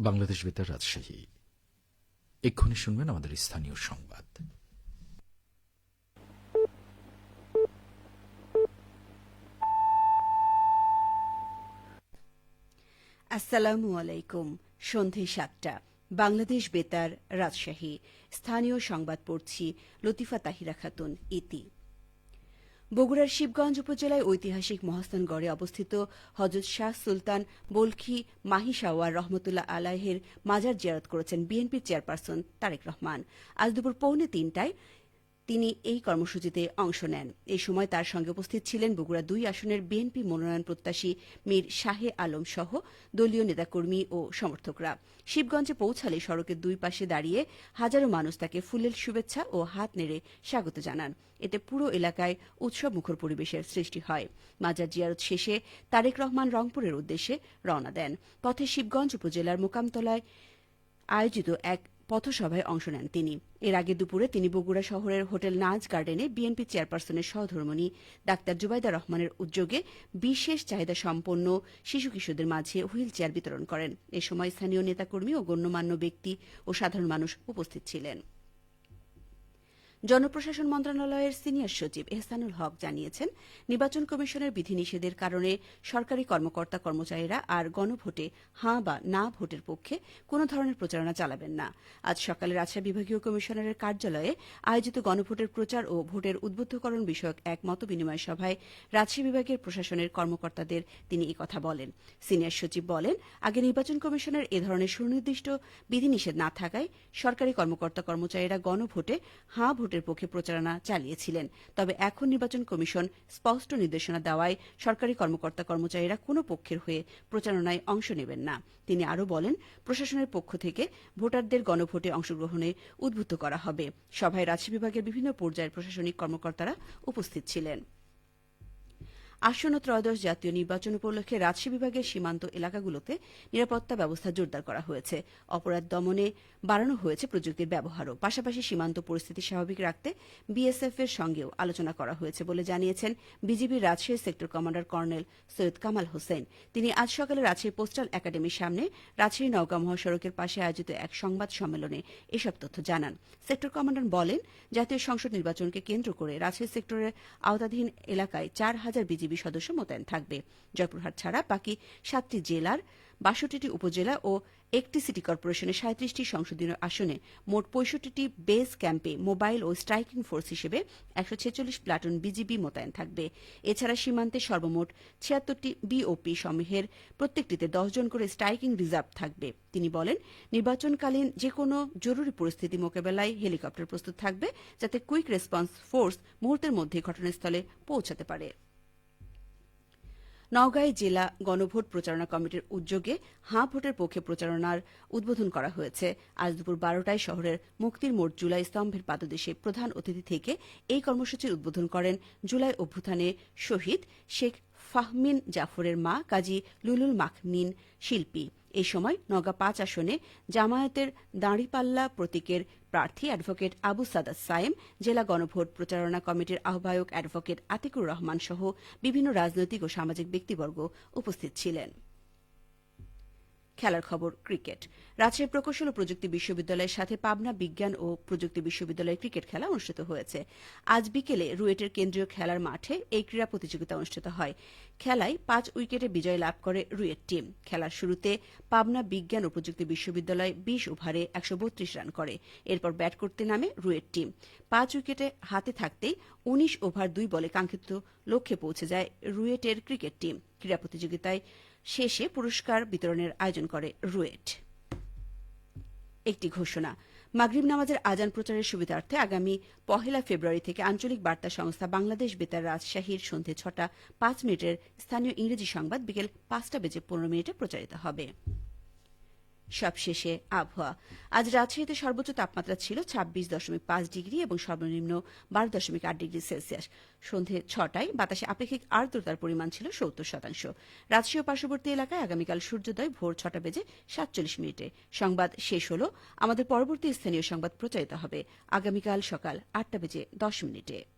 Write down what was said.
বাংলাদেশ বেতার রাজশাহী। এক্ষুনি শুনবেন আমাদের স্থানীয় সংবাদ। আসসালামু আলাইকুম। সন্ধে সাতটা। বাংলাদেশ বেতার, রাজশাহী। স্থানীয় সংবাদ পড়ছি লতিফা তাহিরা খাতুন, ইতি। বগুড়ার শিবগঞ্জ উপজেলায় ঐতিহাসিক মহাস্থানগড়ে অবস্থিত হজরত শাহ সুলতান বলখি মাহি শাওয়ার রহমতুল্লাহ আলাহের মাজার জিয়ারত করেছেন বিএনপির চেয়ারপারসন তারেক রহমান। আজ দুপুর পৌনে তিনটায় তিনি এই কর্মসূচিতে অংশ নেন। এই সময় তার সঙ্গে উপস্থিত ছিলেন বগুড়া দুই আসনের বিএনপি মনোনয়ন প্রত্যাশী মীর শাহে আলম সহ দলীয় নেতাকর্মী ও সমর্থকরা। শিবগঞ্জে পৌঁছালে সড়কের দুই পাশে দাঁড়িয়ে হাজারো মানুষ তাকে ফুলের শুভেচ্ছা ও হাত নেড়ে স্বাগত জানান। এতে পুরো এলাকায় উৎসব মুখর পরিবেশের সৃষ্টি হয়। মাজার জিয়ারত শেষে তারেক রহমান রংপুরের উদ্দেশ্যে রওনা দেন। পথে শিবগঞ্জ উপজেলার মোকামতলায় আয়োজিত এক পথসভায় অংশ নেন তিনি। এর আগে দুপুরে তিনি বগুড়া শহরের হোটেল নাজ গার্ডেনে বিএনপি চেয়ারপারসনের সহধর্মণী ডাক্তার জুবাইদা রহমানের উদ্যোগে বিশেষ চাহিদা সম্পন্ন শিশু কিশোরদের মাঝে হুইল চেয়ার বিতরণ করেন। এ সময় স্থানীয় নেতাকর্মী ও গণ্যমান্য ব্যক্তি ও সাধারণ মানুষ উপস্থিত ছিলেন। জনপ্রশাসন মন্ত্রণালয়ের সিনিয়র সচিব এহসানুল হক জানিয়েছেন, নির্বাচন কমিশনের বিধিনিষেধের কারণে সরকারি কর্মকর্তা কর্মচারীরা আর গণভোটে হাঁ বা না ভোটের পক্ষে কোনো ধরনের প্রচারণা চালাবেন না। আজ সকালে রাজশাহী বিভাগীয় কমিশনারের কার্যালয়ে আয়োজিত গণভোটের প্রচার ও ভোটের উদ্বুদ্ধকরণ বিষয়ক এক মত বিনিময় সভায় রাজশাহী বিভাগের প্রশাসনের কর্মকর্তাদের তিনি কথা বলেন। সিনিয়র সচিব বলেন, আগে নির্বাচন কমিশনের এ ধরনের সুনির্দিষ্ট বিধিনিষেধ না থাকায় সরকারি কর্মকর্তা কর্মচারীরা গণভোটে হাঁ ভোটের পক্ষে প্রচারণা চালিয়েছিলেন। তবে এখন নির্বাচন কমিশন স্পষ্ট নির্দেশনা দেওয়ায় সরকারি কর্মকর্তা কর্মচারীরা কোনো পক্ষের হয়ে প্রচারণায় অংশ নেবেন না। তিনি আরও বলেন, প্রশাসনের পক্ষ থেকে ভোটারদের গণভোটে অংশগ্রহণে উদ্বুদ্ধ করা হবে। সভায় রাজ্য বিভাগের বিভিন্ন পর্যায়ের প্রশাসনিক কর্মকর্তারা উপস্থিত ছিলেন। আসন্ন ত্রয়োদশ জাতীয় নির্বাচন উপলক্ষে রাজশাহী বিভাগের সীমান্ত এলাকাগুলোতে নিরাপত্তা ব্যবস্থা জোরদার করা হয়েছে। অপরাধ দমনে বাড়ানো হয়েছে প্রযুক্তির ব্যবহারও। পাশাপাশি সীমান্ত পরিস্থিতি স্বাভাবিক রাখতে বিএসএফ এর সঙ্গেও আলোচনা করা হয়েছে বলে জানিয়েছেন বিজিবির Rajshahi sector commander colonel Syed Kamal Hossain. তিনি আজ সকালে রাজশাহী পোস্টাল একাডেমির সামনে রাজশাহী নওগাঁ মহাসড়কের পাশে আয়োজিত এক সংবাদ সম্মেলনে এসব তথ্য জানান। সেক্টর কমান্ডার বলেন, জাতীয় সংসদ নির্বাচনকে কেন্দ্র করে রাজশাহী সেক্টরের আওতাধীন এলাকায় চার হাজার বিজিবি সদস্য মোতায়েন থাকবে। জয়পুরহাট ছাড়া বাকি সাতটি জেলার বাষট্টিটি উপজেলা ও একটি সিটি কর্পোরেশনের সাঁত্রিশটি সংসদীয় আসনে মোট পঁয়ষট্টিটি বেস ক্যাম্পে মোবাইল ও স্ট্রাইকিং ফোর্স হিসেবে একশো ছেচল্লিশ প্লাটুন বিজিবি মোতায়েন থাকবে। এছাড়া সীমান্তে সর্বমোট ছিয়াত্তরটি বিওপি সমূহের প্রত্যেকটিতে দশজন করে স্ট্রাইকিং রিজার্ভ থাকবে। তিনি বলেন, নির্বাচনকালীন যে কোনো জরুরি পরিস্থিতি মোকাবেলায় হেলিকপ্টার প্রস্তুত থাকবে যাতে কুইক রেসপন্স ফোর্স মুহূর্তের মধ্যে ঘটনাস্থলে পৌঁছাতে পারে। নওগাঁয় জেলা গণভোট প্রচারণা কমিটির উদ্যোগে হাঁ ভোটের পক্ষে প্রচারণার উদ্বোধন করা হয়েছে। আজ দুপুর বারোটায় শহরের মুক্তির মোট জুলাই স্তম্ভের পাদদেশে প্রধান অতিথি থেকে এই কর্মসূচির উদ্বোধন করেন জুলাই অভ্যুত্থানে শহীদ শেখ ফাহমিন জাফরের মা কাজী লুলুল মাখমিন শিল্পী। এই সময় নগা পাঁচ আসনে জামায়াতের দাঁড়িপাল্লা প্রতীকের প্রার্থী অ্যাডভোকেট আবু সাদাত সায়েম, জেলা গণভোট প্রচারণা কমিটির আহ্বায়ক অ্যাডভোকেট আতিকুর রহমান সহ বিভিন্ন রাজনৈতিক ও সামাজিক ব্যক্তিবর্গ উপস্থিত ছিলেন। খেলার খবর, ক্রিকেট। রাজশাহী প্রকৌশল ও প্রযুক্তি বিশ্ববিদ্যালয়ের সাথে পাবনা বিজ্ঞান ও প্রযুক্তি বিশ্ববিদ্যালয়ের ক্রিকেট খেলা অনুষ্ঠিত হয়েছে। আজ বিকেলে রুয়েটের কেন্দ্রীয় খেলার মাঠে এই ক্রীড়া প্রতিযোগিতা অনুষ্ঠিত হয়। খেলায় পাঁচ উইকেটে বিজয় লাভ করে রুয়েট টিম। খেলার শুরুতে পাবনা বিজ্ঞান ও প্রযুক্তি বিশ্ববিদ্যালয় বিশ ওভারে একশো বত্রিশ রান করে। এরপর ব্যাট করতে নামে রুয়েট টিম। পাঁচ উইকেটে হাতে থাকতেই উনিশ ওভার দুই বলে কাঙ্ক্ষিত লক্ষ্যে পৌঁছে যায় রুয়েটের ক্রিকেট টিম। ক্রীড়া প্রতিযোগিতায় শেষে পুরস্কার বিতরণের আয়োজন করে রুয়েট। একটি ঘোষণা, মাগরিব নামাজের আজান প্রচারের সুবিধার্থে আগামী পহেলা ফেব্রুয়ারি থেকে আঞ্চলিক বার্তা সংস্থা বাংলাদেশ বেতার রাজশাহীর সন্ধে ছটা পাঁচ মিনিটের স্থানীয় ইংরেজি সংবাদ বিকেল পাঁচটা বেজে পনেরো মিনিটে প্রচারিত হবে। সবশেষে আবহাওয়া। আজ রাজশাহীতে সর্বোচ্চ তাপমাত্রা ছিল ছাব্বিশ দশমিক পাঁচ ডিগ্রি এবং সর্বনিম্ন বারো দশমিক আট ডিগ্রি সেলসিয়াস। সন্ধে ছটায় বাতাসে আপেক্ষিক আর্দ্রতার পরিমাণ ছিল সত্তর শতাংশ। রাজশাহী পার্শ্ববর্তী এলাকায় আগামীকাল সূর্যোদয় ভোর ছটা বেজে সাতচল্লিশ মিনিটে। সংবাদ শেষ হল, আমাদের পরবর্তী স্থানীয় সংবাদ প্রচারিত হবে আগামীকাল সকাল আটটা বেজে দশ মিনিটে।